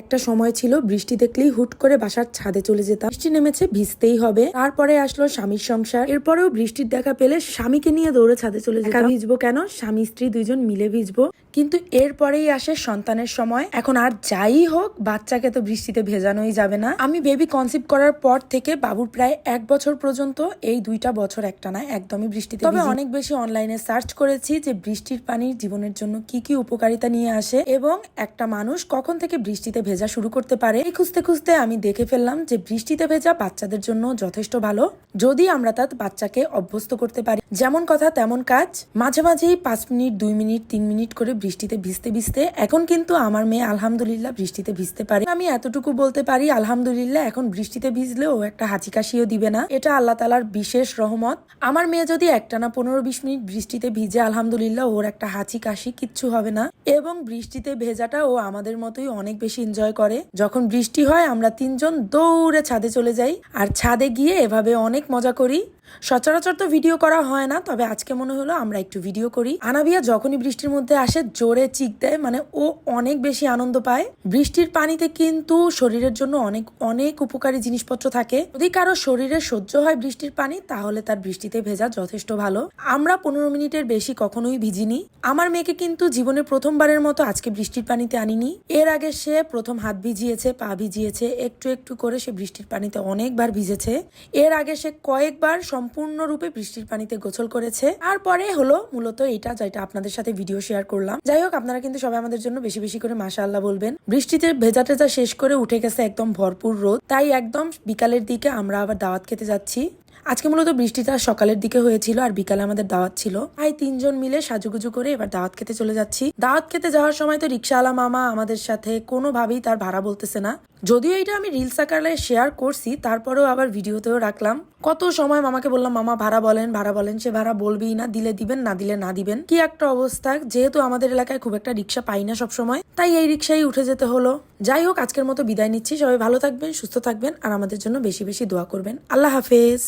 একটা সময় ছিল বৃষ্টি দেখলেই হুট করে বাসার ছাদে চলে যেতাম। বৃষ্টি নেমেছে ভিজতেই হবে। তারপরে আসলো স্বামীর সংসার। এরপরেও বৃষ্টির দেখা পেলে স্বামীকে নিয়ে দৌড়ে ছাদে চলে যেতাম। ভিজবো কেন? স্বামী স্ত্রী দুইজন মিলে ভিজবো। কিন্তু এরপরেই আসে সন্তানের সময়। এখন আর যাই হোক বাচ্চাকে তো বৃষ্টিতে ভেজানোই যাবে না। আমি বেবি কনসিভ করার পর থেকে বাবুর প্রায় এক বছর পর্যন্ত এই দুইটা বছর একটা না একদমই বৃষ্টিতে তবে অনেক বেশি অনলাইনে সার্চ করেছি যে বৃষ্টির পানির জীবনের জন্য কি কি উপকারিতা নিয়ে আসে। এবং একটা মানুষ কখন থেকে বৃষ্টিতে ভেজা শুরু করতে পারে। খুঁজতে খুঁজতে আমি দেখে ফেললাম যে বৃষ্টিতে ভেজা বাচ্চাদের জন্য যথেষ্ট ভালো। যদি আমরা তার বাচ্চাকে অভ্যস্ত করতে পারি যেমন কথা, তেমন কাজ। মাঝে মাঝেই পাঁচ মিনিট, দুই মিনিট, তিন মিনিট করে বৃষ্টিতে ভিজতে ভিজতে, এখন কিন্তু আমার মেয়ে আলহামদুলিল্লাহ বৃষ্টিতে ভিজতে পারে। আমি এতটুকু বলতে পারি, আলহামদুলিল্লাহ এখন বৃষ্টিতে ভিজলে ও একটা হাঁচি কাশিও দিবে না। এটা আল্লাহ তালার বিশেষ রহমত। আমার মেয়ে যদি একটানা পনেরো বিশ মিনিট বৃষ্টিতে ভিজে, আলহামদুলিল্লাহ ওর একটা হাঁচি কাশি কিচ্ছু হবে না। এবং বৃষ্টিতে ভেজাটা ও আমাদের মতোই অনেক বেশি এনজয় করে। যখন বৃষ্টি হয়, আমরা তিনজন দৌড়ে ছাদে চলে যাই। আর ছাদে গিয়ে এভাবে অনেক মজা করি। সচরাচর তো ভিডিও করা হয় না, তবে আজকে মনে হলো আমরা একটু ভিডিও করি। আনাবিয়া যখনই বৃষ্টির মধ্যে আসে, জোরে চিক দেয় মানে ও অনেক বেশি আনন্দ পায়। বৃষ্টির পানিতে কিন্তু শরীরের জন্য অনেক অনেক উপকারী জিনিসপত্র থাকে। যদি কারও শরীরে সহ্য হয় বৃষ্টির পানি, তাহলে তার বৃষ্টিতে ভেজা যথেষ্ট ভালো। আমরা পনেরো মিনিটের বেশি কখনোই ভিজিনি। আমার মেয়েকে কিন্তু জীবনের প্রথমবারের মতো আজকে বৃষ্টির পানিতে আনিনি। এর আগে সে প্রথম হাত ভিজিয়েছে, পা ভিজিয়েছে, একটু একটু করে সে বৃষ্টির পানিতে অনেকবার ভিজেছে। এর আগে সে কয়েকবার সম্পূর্ণরূপে বৃষ্টির পানিতে গোসল করেছে। তারপরে হলো মূলত এটা যেটা আপনাদের সাথে ভিডিও শেয়ার করলাম। যাই হোক, আপনারা কিন্তু সবাই আমাদের জন্য বেশি বেশি করে মাসা আল্লাহ বলবেন। বৃষ্টিতে ভেজা টেজা শেষ করে উঠে গেছে একদম ভরপুর রোদ। তাই একদম বিকালের দিকে আমরা আবার দাওয়াত খেতে যাচ্ছি। আজকে মূলত বৃষ্টিটা সকালের দিকে হয়েছিল আর বিকালে আমাদের দাওয়াত ছিল। তাই তিনজন মিলে সাজুগুজু করে এবার দাওয়াত খেতে চলে যাচ্ছি। দাওয়াত খেতে যাওয়ার সময় তো রিক্সাওয়ালা মামা আমাদের সাথে কোনোভাবেই তার ভাড়া বলতেছে না। যদিও এটা আমি রিলস আকারে শেয়ার করছি, তারপরেও আবার ভিডিওতেও রাখলাম। কত সময় মামাকে বললাম, মামা, ভাড়া বলেন ভাড়া বলেন। সে ভাড়া বলবেই না, দিলে দিবেন, না দিলে না দিবেন। কি একটা অবস্থা, যেহেতু আমাদের এলাকায় খুব একটা রিক্সা পাই না সবসময়, তাই এই রিক্সায় উঠে যেতে হলো। যাই হোক, আজকের মতো বিদায় নিচ্ছি। সবাই ভালো থাকবেন, সুস্থ থাকবেন, আর আমাদের জন্য বেশি বেশি দোয়া করবেন। আল্লাহ হাফেজ।